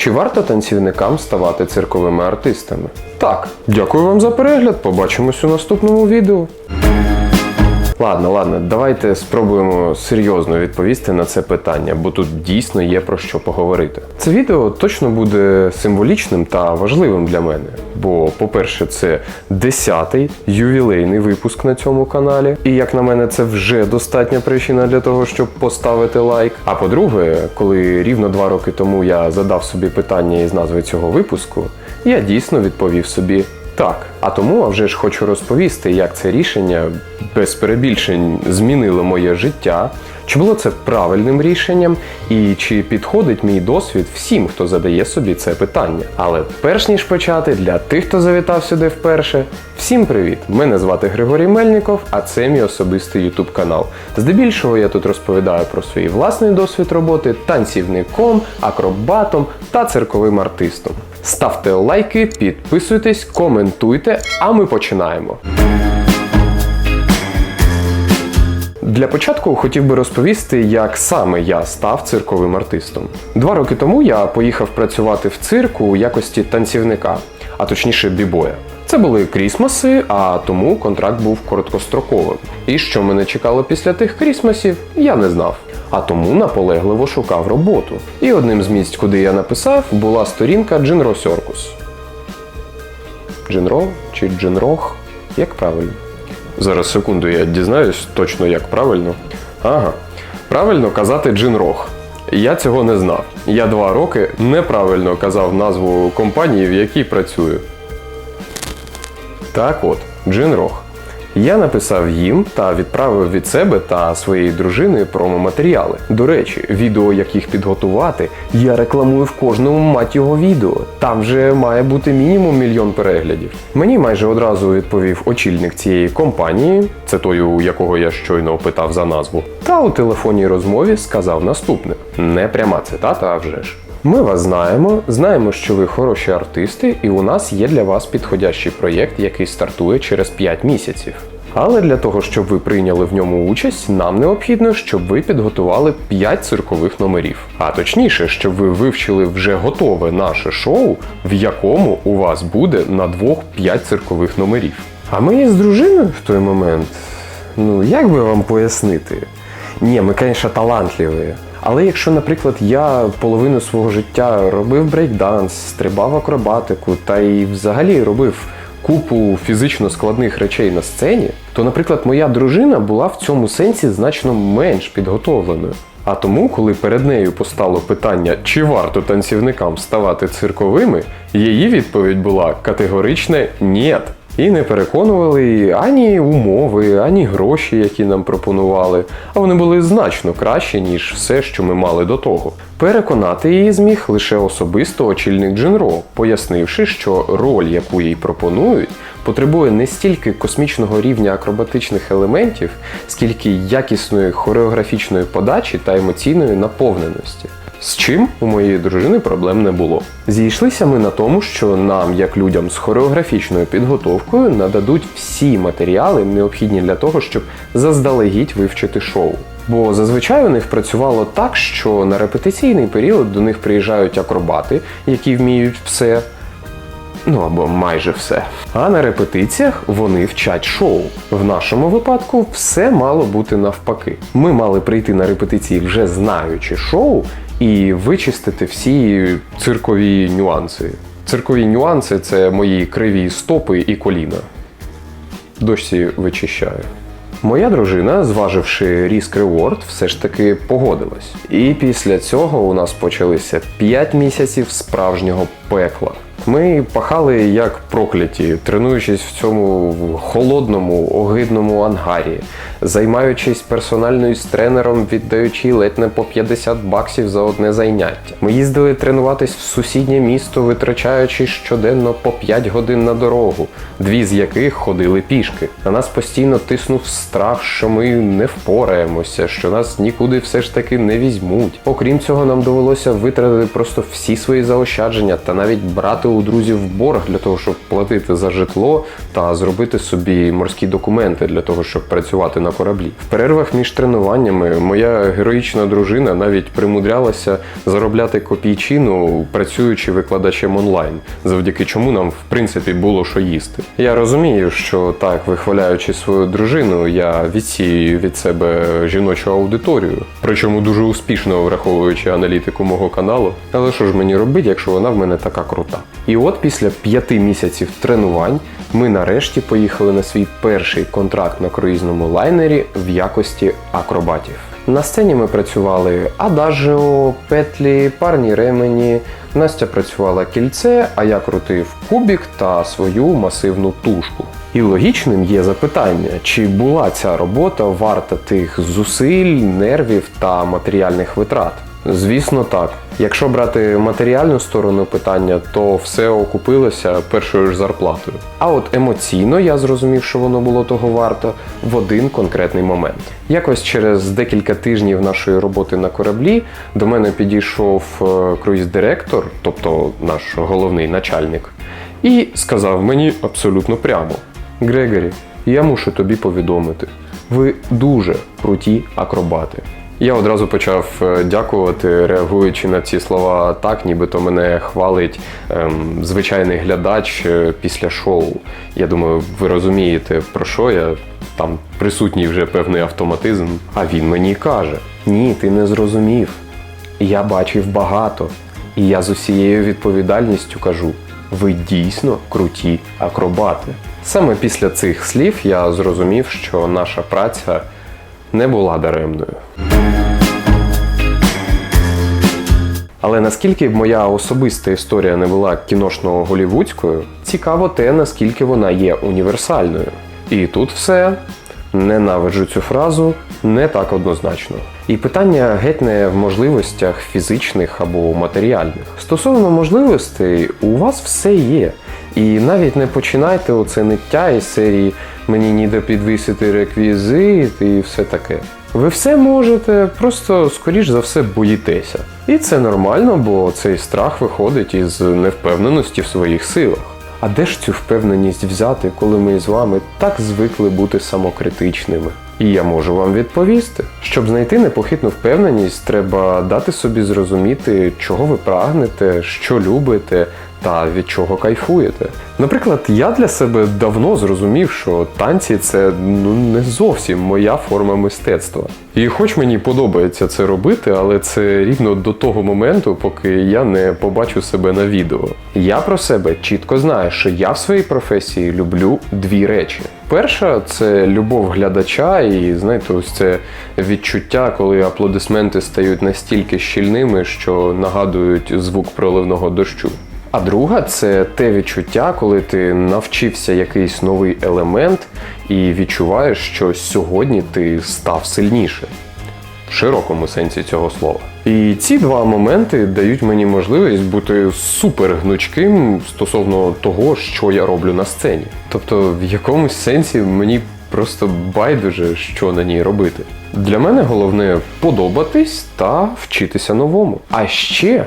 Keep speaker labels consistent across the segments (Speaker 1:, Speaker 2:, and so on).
Speaker 1: Чи варто танцівникам ставати цирковими артистами? Так, дякую вам за перегляд. Побачимось у наступному відео. Ладно, ладно, давайте спробуємо серйозно відповісти на це питання, бо тут дійсно є про що поговорити. Це відео точно буде символічним та важливим для мене. Бо, по-перше, це десятий ювілейний випуск на цьому каналі. І як на мене, це вже достатня причина для того, щоб поставити лайк. А по-друге, коли рівно два роки тому я задав собі питання із назви цього випуску, я дійсно відповів собі так. А тому, а вже ж хочу розповісти, як це рішення без перебільшень змінило моє життя, чи було це правильним рішенням, і чи підходить мій досвід всім, хто задає собі це питання. Але перш ніж почати, для тих, хто завітав сюди вперше, всім привіт! Мене звати Григорій Мельников, а це мій особистий ютуб канал. Здебільшого я тут розповідаю про свій власний досвід роботи танцівником, акробатом та цирковим артистом. Ставте лайки, підписуйтесь, коментуйте, а ми починаємо. Для початку хотів би розповісти, як саме я став цирковим артистом. Два роки тому я поїхав працювати в цирку у якості танцівника, а точніше бібоя. Це були крісмаси, а тому контракт був короткостроковим. І що мене чекало після тих крісмасів, я не знав. А тому наполегливо шукав роботу. І одним з місць, куди я написав, була сторінка Джинро Сьоркус. Джинро чи Джинрох? Як правильно? Зараз секунду, я дізнаюсь точно як правильно. Ага. Правильно казати Джинрох. Я цього не знав. Я два роки неправильно казав назву компанії, в якій працюю. Так от, Джинрох. Я написав їм та відправив від себе та своєї дружини промо-матеріали. До речі, відео, як їх підготувати, я рекламую в кожному мать його відео. Там вже має бути мінімум мільйон переглядів. Мені майже одразу відповів очільник цієї компанії, це той, у якого я щойно опитав за назву. Та у телефонній розмові сказав наступне: не пряма цитата, а вже ж. Ми вас знаємо, знаємо, що ви хороші артисти, і у нас є для вас підходящий проєкт, який стартує через 5 місяців. Але для того, щоб ви прийняли в ньому участь, нам необхідно, щоб ви підготували 5 циркових номерів. А точніше, щоб ви вивчили вже готове наше шоу, в якому у вас буде на двох 5 циркових номерів. А ми з дружиною в той момент, ну як би вам пояснити? Ні, ми, звісно, талантливі. Але якщо, наприклад, я половину свого життя робив брейкданс, стрибав акробатику та й взагалі робив купу фізично складних речей на сцені, то, наприклад, моя дружина була в цьому сенсі значно менш підготовленою. А тому, коли перед нею постало питання, чи варто танцівникам ставати цирковими, її відповідь була категоричне «нєт». І не переконували ані умови, ані гроші, які нам пропонували, а вони були значно кращі, ніж все, що ми мали до того. Переконати її зміг лише особисто очільник Джинро, пояснивши, що роль, яку їй пропонують, потребує не стільки космічного рівня акробатичних елементів, скільки якісної хореографічної подачі та емоційної наповненості. З чим у моєї дружини проблем не було. Зійшлися ми на тому, що нам, як людям з хореографічною підготовкою, нададуть всі матеріали, необхідні для того, щоб заздалегідь вивчити шоу. Бо зазвичай у них працювало так, що на репетиційний період до них приїжджають акробати, які вміють все. Ну або майже все. А на репетиціях вони вчать шоу. В нашому випадку все мало бути навпаки. Ми мали прийти на репетиції вже знаючи шоу і вичистити всі циркові нюанси. Циркові нюанси це мої криві стопи і коліна. Досі вичищаю. Моя дружина, зваживши ріск реворд, все ж таки погодилась. І після цього у нас почалися 5 місяців справжнього пекла. Ми пахали як прокляті, тренуючись в цьому холодному, огидному ангарі, займаючись персональною з тренером, віддаючи ледь не по 50 баксів за одне заняття. Ми їздили тренуватись в сусіднє місто, витрачаючи щоденно по 5 годин на дорогу, дві з яких ходили пішки. На нас постійно тиснув страх, що ми не впораємося, що нас нікуди все ж таки не візьмуть. Окрім цього, нам довелося витратити просто всі свої заощадження та навіть брати у друзів борг для того, щоб платити за житло та зробити собі морські документи для того, щоб працювати на кораблі. В перервах між тренуваннями моя героїчна дружина навіть примудрялася заробляти копійчину, працюючи викладачем онлайн, завдяки чому нам в принципі було що їсти. Я розумію, що так, вихваляючи свою дружину, я відсіюю від себе жіночу аудиторію, причому дуже успішно враховуючи аналітику мого каналу. Але що ж мені робити, якщо вона в мене така крута? І от після п'яти місяців тренувань ми нарешті поїхали на свій перший контракт на круїзному лайнері в якості акробатів. На сцені ми працювали адажіо, петлі, парні ремені. Настя працювала кільце, а я крутив кубік та свою масивну тушку. І логічним є запитання, чи була ця робота варта тих зусиль, нервів та матеріальних витрат. Звісно, так. Якщо брати матеріальну сторону питання, то все окупилося першою ж зарплатою. А от емоційно я зрозумів, що воно було того варто в один конкретний момент. Якось через декілька тижнів нашої роботи на кораблі до мене підійшов е, круїз-директор, тобто наш головний начальник, і сказав мені абсолютно прямо: Грегорі, я мушу тобі повідомити, ви дуже круті акробати. Я одразу почав е, дякувати, реагуючи на ці слова так, нібито мене хвалить ем, звичайний глядач е, після шоу. Я думаю, ви розумієте, про що я. Там присутній вже певний автоматизм. А він мені каже: Ні, ти не зрозумів. Я бачив багато. І я з усією відповідальністю кажу: ви дійсно круті акробати. Саме після цих слів я зрозумів, що наша праця не була даремною. Але наскільки моя особиста історія не була кіношно голівудською, цікаво те, наскільки вона є універсальною. І тут все ненавиджу цю фразу не так однозначно. І питання геть не в можливостях фізичних або матеріальних. Стосовно можливостей, у вас все є. І навіть не починайте оце ниття із серії мені ніде підвісити реквізит і все таке. Ви все можете, просто скоріш за все боїтеся. І це нормально, бо цей страх виходить із невпевненості в своїх силах. А де ж цю впевненість взяти, коли ми з вами так звикли бути самокритичними? І я можу вам відповісти, щоб знайти непохитну впевненість, треба дати собі зрозуміти, чого ви прагнете, що любите та від чого кайфуєте. Наприклад, я для себе давно зрозумів, що танці це ну не зовсім моя форма мистецтва. І хоч мені подобається це робити, але це рівно до того моменту, поки я не побачу себе на відео. Я про себе чітко знаю, що я в своїй професії люблю дві речі. Перша це любов глядача, і знаєте, ось це відчуття, коли аплодисменти стають настільки щільними, що нагадують звук проливного дощу. А друга це те відчуття, коли ти навчився якийсь новий елемент і відчуваєш, що сьогодні ти став сильніше. В широкому сенсі цього слова. І ці два моменти дають мені можливість бути супер гнучким стосовно того, що я роблю на сцені. Тобто, в якомусь сенсі мені просто байдуже, що на ній робити. Для мене головне подобатись та вчитися новому. А ще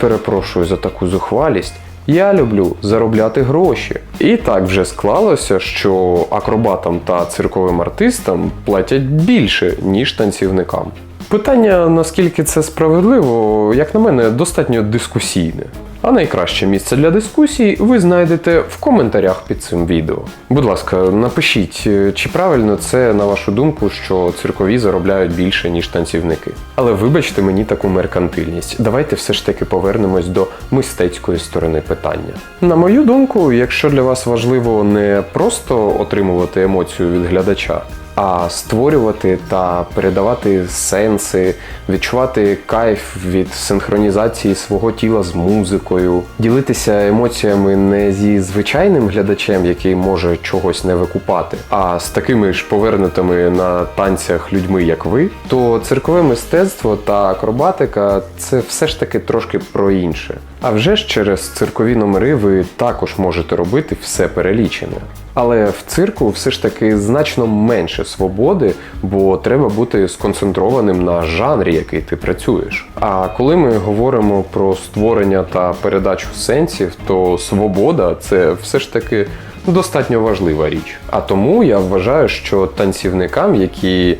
Speaker 1: перепрошую за таку зухвалість. Я люблю заробляти гроші. І так вже склалося, що акробатам та цирковим артистам платять більше, ніж танцівникам. Питання, наскільки це справедливо, як на мене, достатньо дискусійне. А найкраще місце для дискусій ви знайдете в коментарях під цим відео. Будь ласка, напишіть, е, чи правильно це на вашу думку, що циркові заробляють більше, ніж танцівники. Але вибачте мені таку меркантильність. Давайте все ж таки повернемось до мистецької сторони питання. На мою думку, якщо для вас важливо не просто отримувати емоцію від глядача, а створювати та передавати сенси, відчувати кайф від синхронізації свого тіла з музикою, ділитися емоціями не зі звичайним глядачем, який може чогось не викупати, а з такими ж повернутими на танцях людьми, як ви, то циркове мистецтво та акробатика це все ж таки трошки про інше. А вже ж через циркові номери ви також можете робити все перелічене. Але в цирку все ж таки значно менше свободи, бо треба бути сконцентрованим на жанрі, який ти працюєш. А коли ми говоримо про створення та передачу сенсів, то свобода це все ж таки достатньо важлива річ. А тому я вважаю, що танцівникам, які,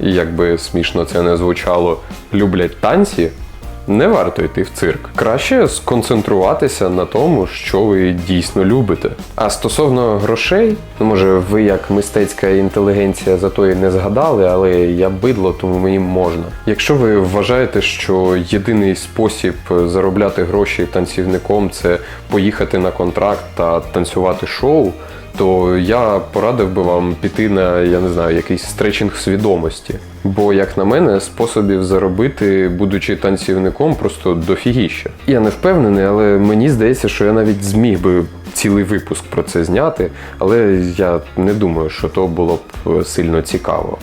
Speaker 1: як би смішно це не звучало, люблять танці, не варто йти в цирк. Краще сконцентруватися на тому, що ви дійсно любите. А стосовно грошей, ну може ви як мистецька інтелігенція за то і не згадали, але я бидло, тому мені можна. Якщо ви вважаєте, що єдиний спосіб заробляти гроші танцівником це поїхати на контракт та танцювати шоу. То я порадив би вам піти на я не знаю якийсь стретчинг свідомості. Бо, як на мене, способів заробити, будучи танцівником, просто дофігіще. Я не впевнений, але мені здається, що я навіть зміг би цілий випуск про це зняти, але я не думаю, що то було б сильно цікаво.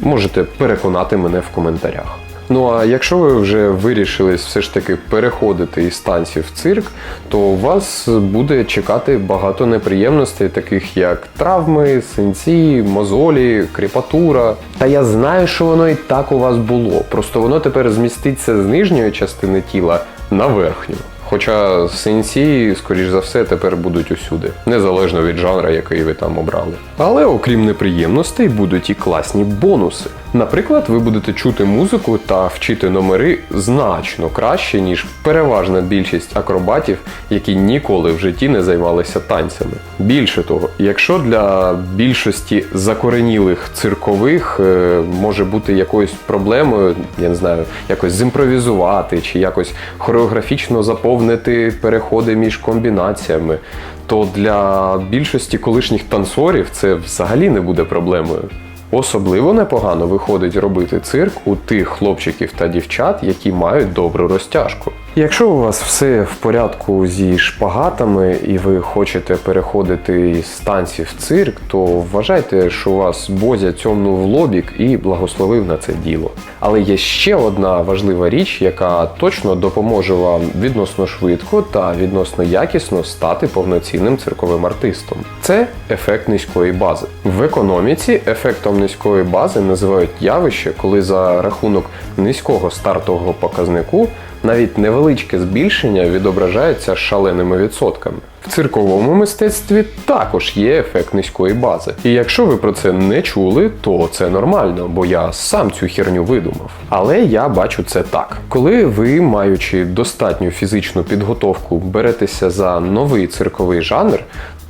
Speaker 1: Можете переконати мене в коментарях. Ну а якщо ви вже вирішились все ж таки переходити із танців в цирк, то вас буде чекати багато неприємностей, таких як травми, синці, мозолі, кріпатура. Та я знаю, що воно і так у вас було. Просто воно тепер зміститься з нижньої частини тіла на верхню. Хоча синці, скоріш за все, тепер будуть усюди, незалежно від жанра, який ви там обрали. Але окрім неприємностей, будуть і класні бонуси. Наприклад, ви будете чути музику та вчити номери значно краще, ніж переважна більшість акробатів, які ніколи в житті не займалися танцями. Більше того, якщо для більшості закоренілих циркових е, може бути якоюсь проблемою, я не знаю, якось зімпровізувати чи якось хореографічно заповнити переходи між комбінаціями, то для більшості колишніх танцорів це взагалі не буде проблемою. Особливо непогано виходить робити цирк у тих хлопчиків та дівчат, які мають добру розтяжку. Якщо у вас все в порядку зі шпагатами і ви хочете переходити із танців в цирк, то вважайте, що вас Бозя цьомнув в лобік і благословив на це діло. Але є ще одна важлива річ, яка точно допоможе вам відносно швидко та відносно якісно стати повноцінним цирковим артистом. Це ефект низької бази. В економіці ефектом низької бази називають явище, коли за рахунок низького стартового показнику навіть невеличке збільшення відображається шаленими відсотками. В цирковому мистецтві також є ефект низької бази. І якщо ви про це не чули, то це нормально, бо я сам цю херню видумав. Але я бачу це так: коли ви, маючи достатню фізичну підготовку, беретеся за новий цирковий жанр,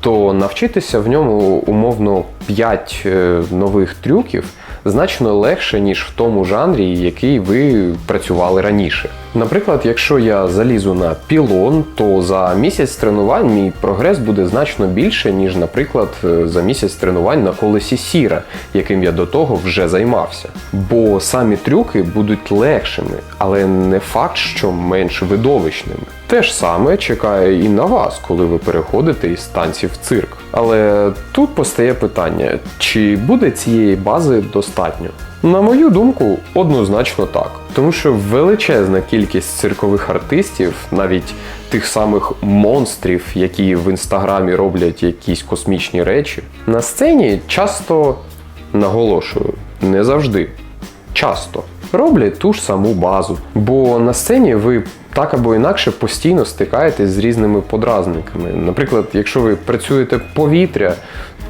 Speaker 1: то навчитися в ньому умовно 5 нових трюків значно легше, ніж в тому жанрі, який ви працювали раніше. Наприклад, якщо я залізу на пілон, то за місяць тренувань мій прогрес буде значно більше, ніж, наприклад, за місяць тренувань на колесі сіра, яким я до того вже займався. Бо самі трюки будуть легшими, але не факт, що менш видовищними. Те ж саме чекає і на вас, коли ви переходите із танців в цирк. Але тут постає питання, чи буде цієї бази достатньо? На мою думку, однозначно так. Тому що величезна кількість циркових артистів, навіть тих самих монстрів, які в інстаграмі роблять якісь космічні речі, на сцені часто наголошую, не завжди, часто роблять ту ж саму базу. Бо на сцені ви так або інакше постійно стикаєтесь з різними подразниками. Наприклад, якщо ви працюєте повітря,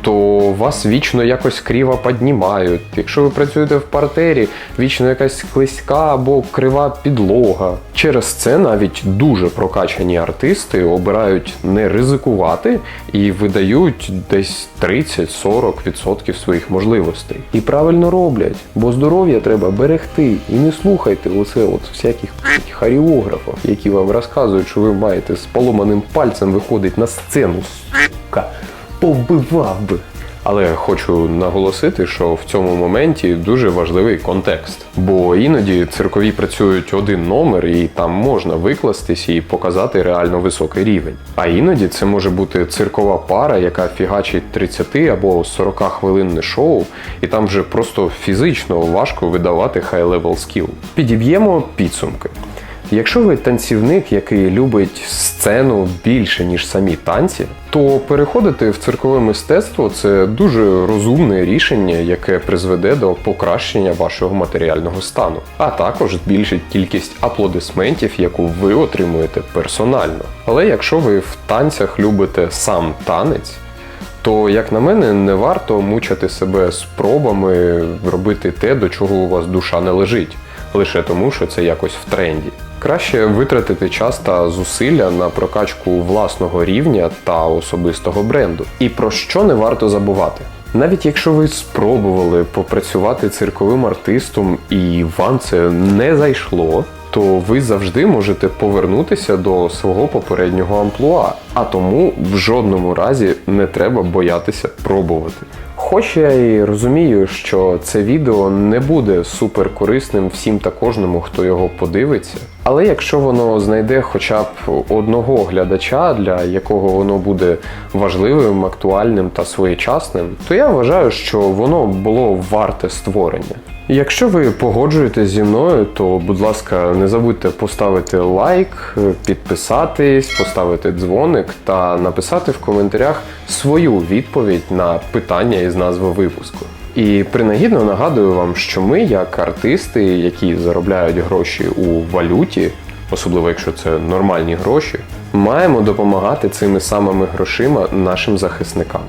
Speaker 1: то вас вічно якось криво піднімають. Якщо ви працюєте в партері, вічно якась клиська або крива підлога. Через це навіть дуже прокачані артисти обирають не ризикувати і видають десь 30-40% своїх можливостей. І правильно роблять, бо здоров'я треба берегти. І не слухайте оце от всяких хореографів, які вам розказують, що ви маєте з поломаним пальцем виходить на сцену. Сука повбивав би. Але хочу наголосити, що в цьому моменті дуже важливий контекст. Бо іноді циркові працюють один номер, і там можна викластись і показати реально високий рівень. А іноді це може бути циркова пара, яка фігачить 30 або 40 хвилинне шоу, і там вже просто фізично важко видавати хай-левел скіл. Підіб'ємо підсумки. Якщо ви танцівник, який любить сцену більше, ніж самі танці, то переходити в циркове мистецтво це дуже розумне рішення, яке призведе до покращення вашого матеріального стану, а також збільшить кількість аплодисментів, яку ви отримуєте персонально. Але якщо ви в танцях любите сам танець, то, як на мене, не варто мучити себе спробами робити те, до чого у вас душа не лежить, лише тому, що це якось в тренді. Краще витратити час та зусилля на прокачку власного рівня та особистого бренду. І про що не варто забувати? Навіть якщо ви спробували попрацювати цирковим артистом і вам це не зайшло, то ви завжди можете повернутися до свого попереднього амплуа, а тому в жодному разі не треба боятися пробувати. Хоч я і розумію, що це відео не буде супер корисним всім та кожному, хто його подивиться. Але якщо воно знайде хоча б одного глядача, для якого воно буде важливим, актуальним та своєчасним, то я вважаю, що воно було варте створення. Якщо ви погоджуєтесь зі мною, то будь ласка, не забудьте поставити лайк, підписатись, поставити дзвоник та написати в коментарях свою відповідь на питання із назви випуску. І принагідно нагадую вам, що ми, як артисти, які заробляють гроші у валюті, особливо якщо це нормальні гроші, маємо допомагати цими самими грошима нашим захисникам.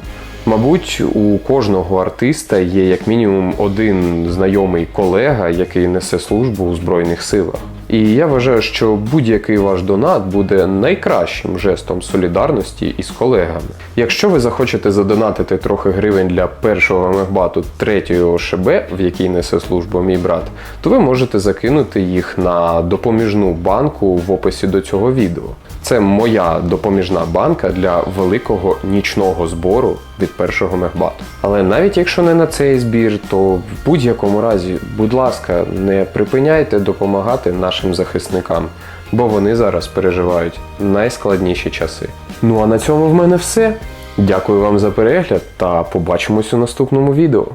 Speaker 1: Мабуть, у кожного артиста є як мінімум один знайомий колега, який несе службу у Збройних силах. І я вважаю, що будь-який ваш донат буде найкращим жестом солідарності із колегами. Якщо ви захочете задонатити трохи гривень для першого мехбату третьої ОШБ, в якій несе службу мій брат, то ви можете закинути їх на допоміжну банку в описі до цього відео. Це моя допоміжна банка для великого нічного збору від першого мехбату. Але навіть якщо не на цей збір, то в будь-якому разі, будь ласка, не припиняйте допомагати нашим захисникам, бо вони зараз переживають найскладніші часи. Ну а на цьому в мене все. Дякую вам за перегляд та побачимось у наступному відео.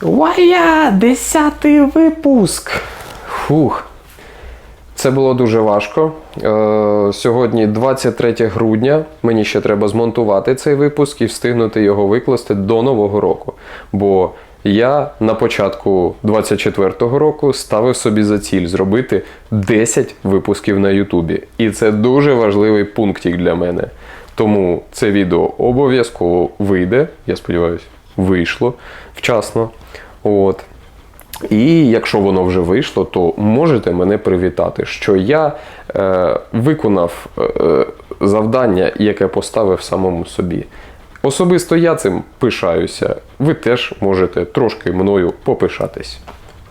Speaker 1: Вая! Десятий випуск! Фух. Це було дуже важко. Е, сьогодні 23 грудня. Мені ще треба змонтувати цей випуск і встигнути його викласти до Нового року. Бо я на початку 24-го року ставив собі за ціль зробити 10 випусків на Ютубі. І це дуже важливий пунктик для мене. Тому це відео обов'язково вийде. Я сподіваюся, вийшло вчасно. От. І якщо воно вже вийшло, то можете мене привітати, що я е, виконав е, завдання, яке поставив самому собі. Особисто я цим пишаюся. Ви теж можете трошки мною попишатись.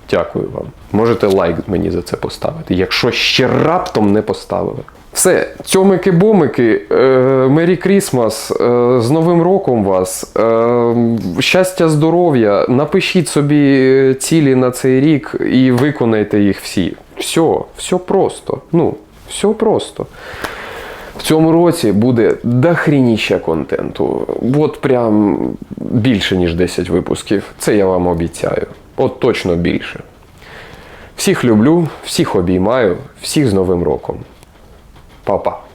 Speaker 1: Дякую вам. Можете лайк мені за це поставити, якщо ще раптом не поставили. Все, цьомики-бомики, е, Мері Крісмас, е, з Новим роком вас, е, щастя, здоров'я, напишіть собі цілі на цей рік і виконайте їх всі. Все, все просто. Ну, все просто. В цьому році буде дохрініща контенту. От прям більше, ніж 10 випусків. Це я вам обіцяю. От точно більше. Всіх люблю, всіх обіймаю, всіх з Новим роком. 抱抱。